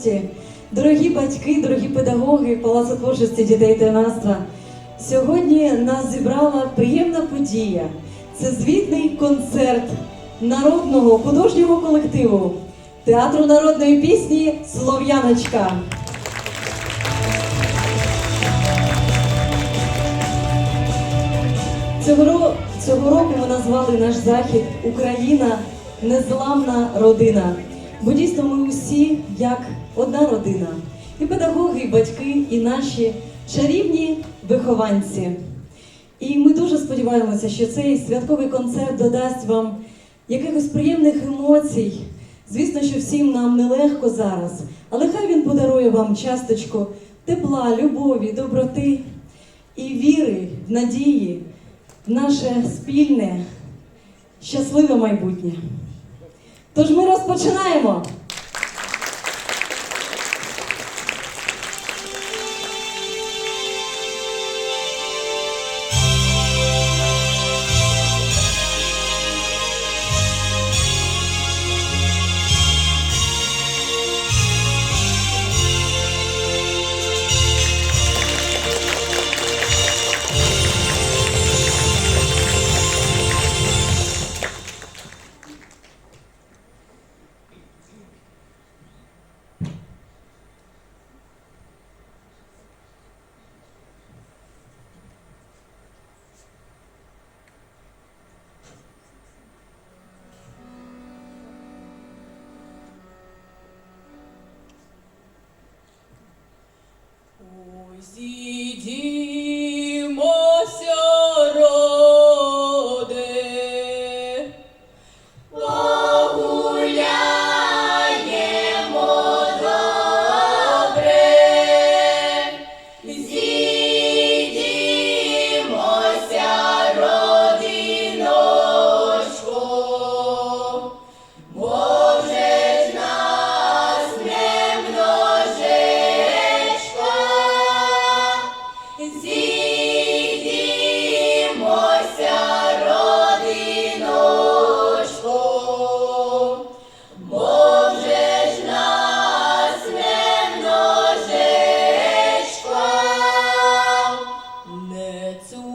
гості, дорогі батьки, дорогі педагоги Палацу творчості дітей та юнацтва. Сьогодні нас зібрала приємна подія. Це звітний концерт народного художнього колективу Театру народної пісні Слов'яночка. Цього року ми назвали наш захід Україна незламна родина. Бо дійсно ми усі як одна родина. І педагоги, і батьки, і наші чарівні вихованці. І ми дуже сподіваємося, що цей святковий концерт додасть вам якихось приємних емоцій. Звісно, що всім нам нелегко зараз, але хай він подарує вам часточку тепла, любові, доброти і віри, надії в наше спільне, щасливе майбутнє. Тож ми розпочинаємо. Не цурайся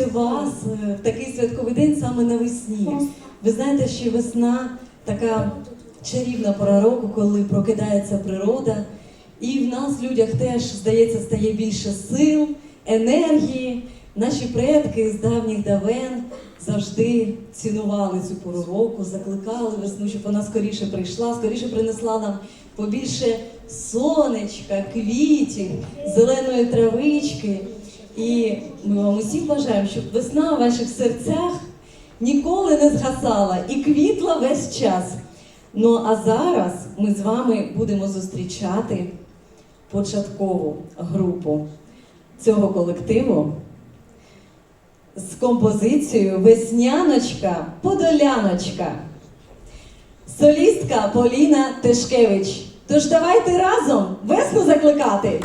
зустрічати вас е, в такий святковий день саме навесні. Ви знаєте, що весна така чарівна пора року, коли прокидається природа, і в нас, людях, теж здається, стає більше сил, енергії. Наші предки з давніх давен завжди цінували цю пору року, закликали весну, щоб вона скоріше прийшла, скоріше принесла нам побільше сонечка, квітів, зеленої травички. І ми вам усім бажаємо, щоб весна в ваших серцях ніколи не згасала і квітла весь час. Ну а зараз ми з вами будемо зустрічати початкову групу цього колективу з композицією Весняночка Подоляночка. Солістка Поліна Тишкевич. Тож давайте разом весну закликати.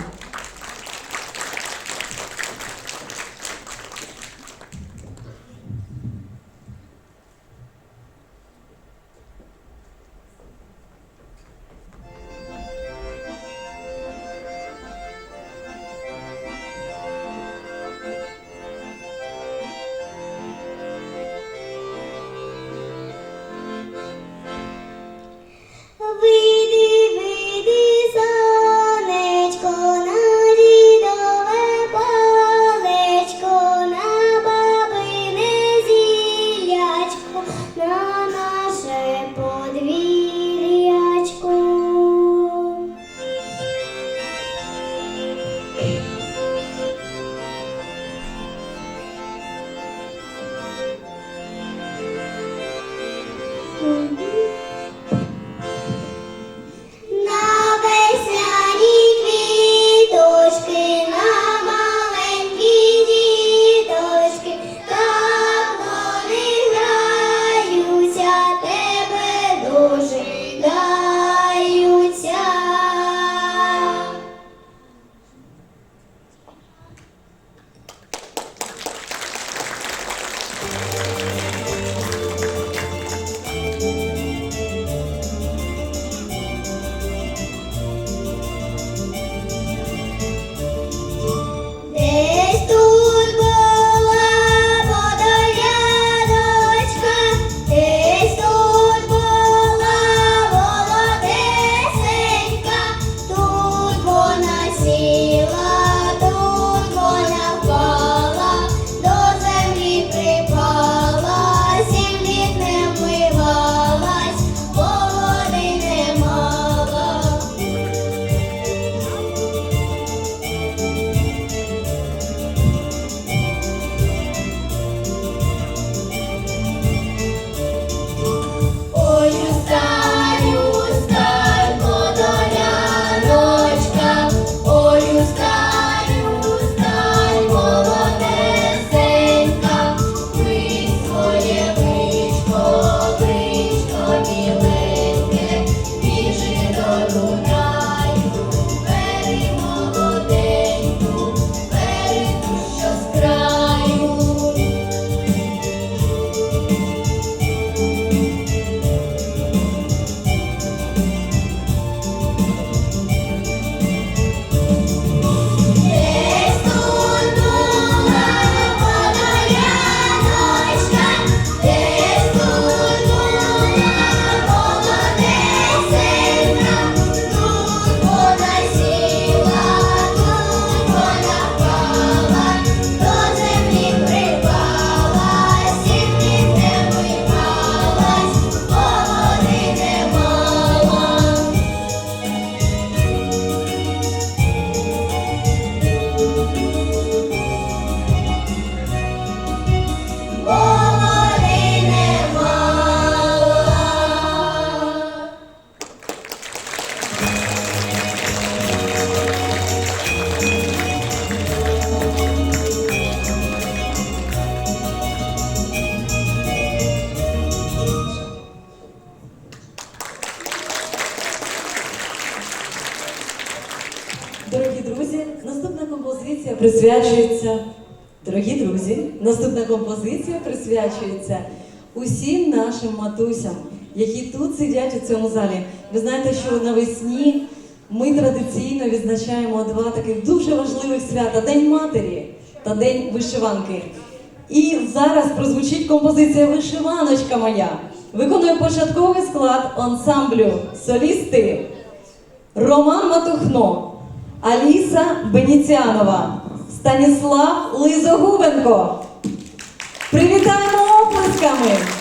Наступна композиція присвячується усім нашим матусям, які тут сидять у цьому залі. Ви знаєте, що навесні ми традиційно відзначаємо два таких дуже важливих свята День матері та День вишиванки. І зараз прозвучить композиція Вишиваночка моя. Виконує початковий склад ансамблю солісти Роман Матухно, Аліса Беніціанова, Станіслав Лизогубенко. Привітаємо оплесками!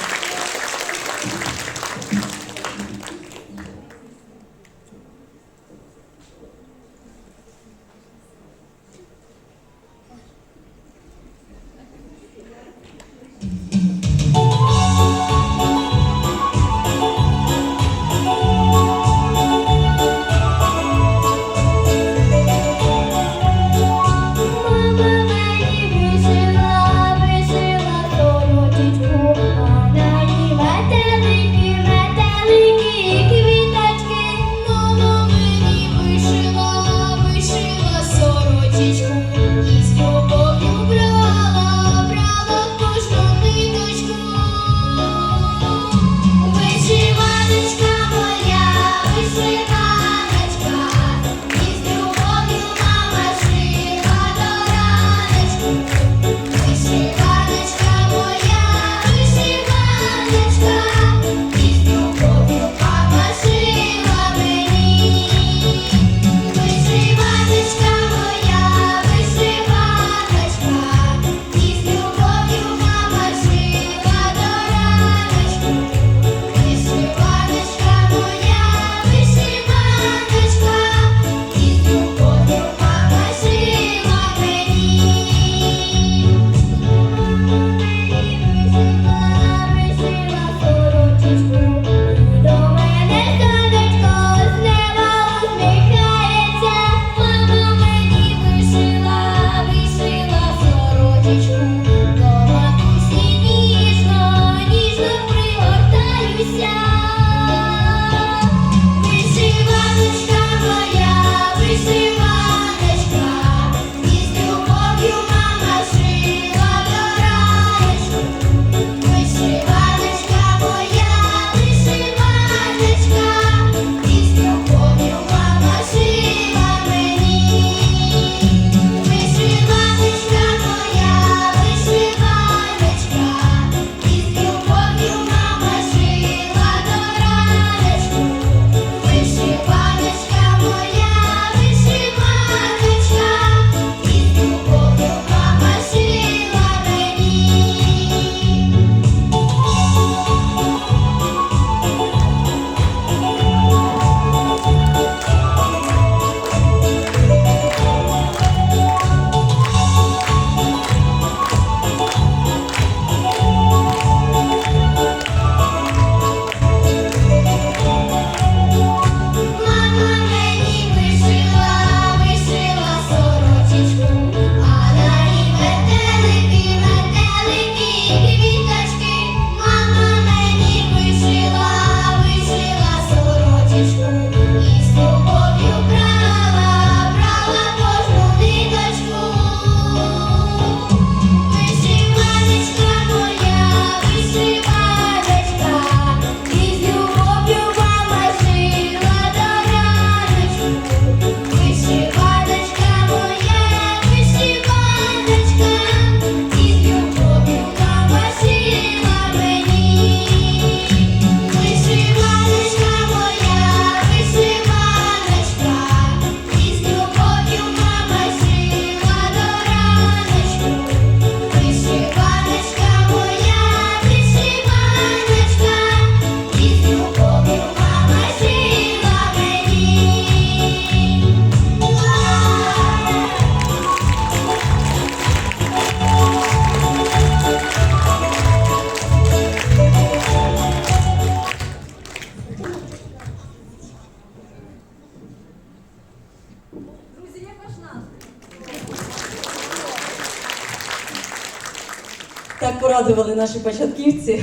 Так порадували наші початківці.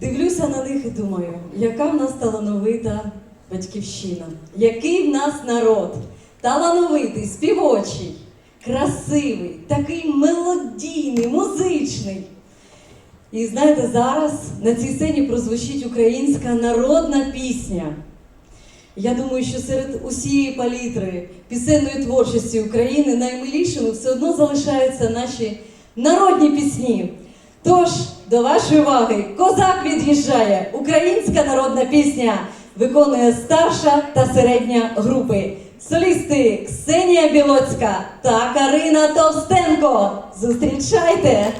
Дивлюся на них і думаю, яка в нас талановита батьківщина, який в нас народ, талановитий, співочий, красивий, такий мелодійний, музичний. І знаєте, зараз на цій сцені прозвучить українська народна пісня. Я думаю, що серед усієї палітри пісенної творчості України наймилішими все одно залишаються наші народні пісні. Тож, до вашої уваги, козак від'їжджає. Українська народна пісня виконує старша та середня групи. Солісти Ксенія Білоцька та Карина Товстенко. Зустрічайте!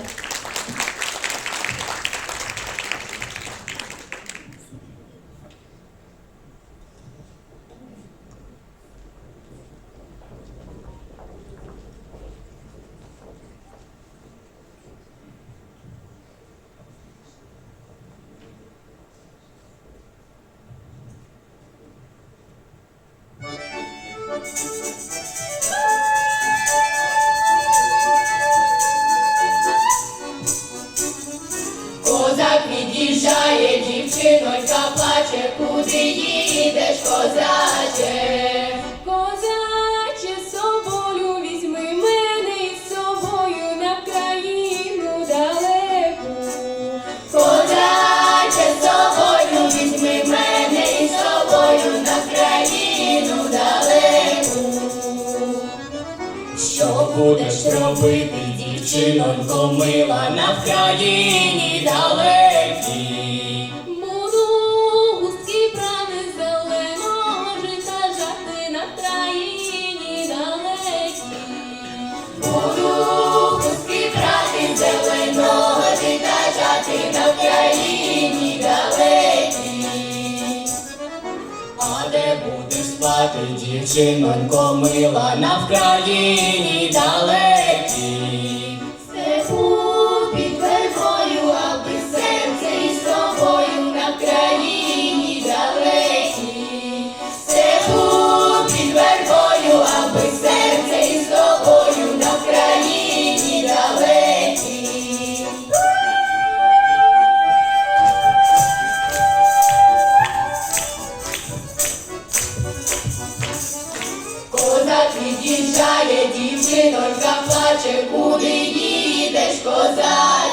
Від'їжджає, дівчинонька плаче, куди їдеш, козаче? Козаче, соболю, візьми мене із собою на країну далеку. Козаче, з собою візьми мене із собою на країну далеку. Що будеш робити, дівчинонько мила, на країні далекій? Спати, дівчинонько мила, на Вкраїні далекій? Від'їжджає, дівчинонька плаче, куди їдеш, козаче?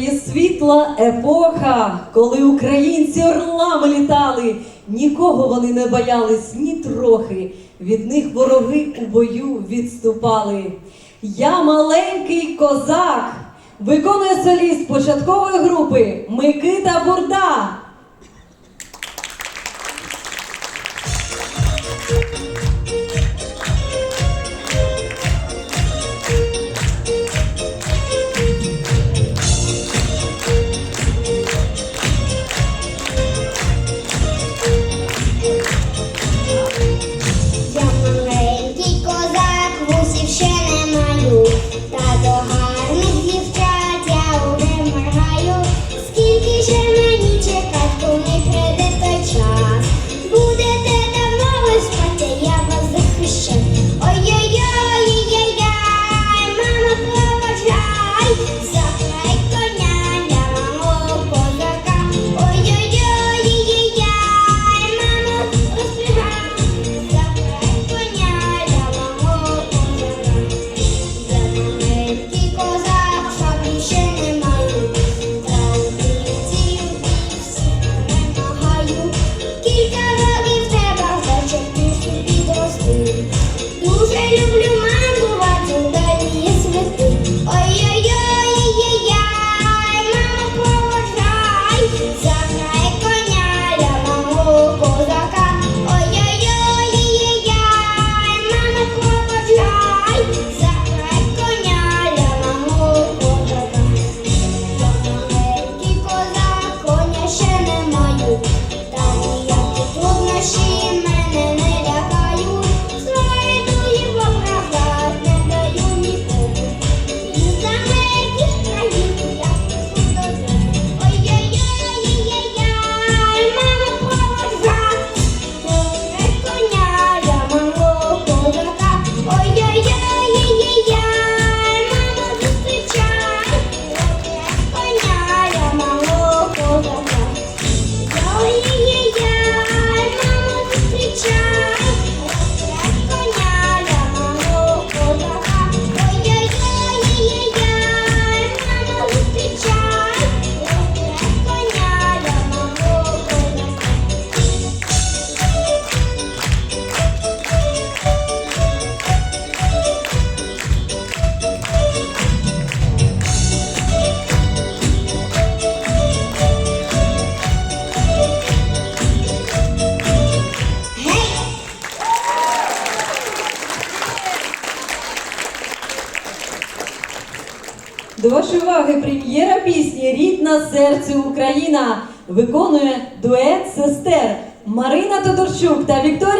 Є світла епоха, коли українці орлами літали, нікого вони не боялись ні трохи. Від них вороги у бою відступали. Я маленький козак, виконує соліст початкової групи Микита Бурда. Україна виконує дует сестер Марина Тодорчук та Вікторія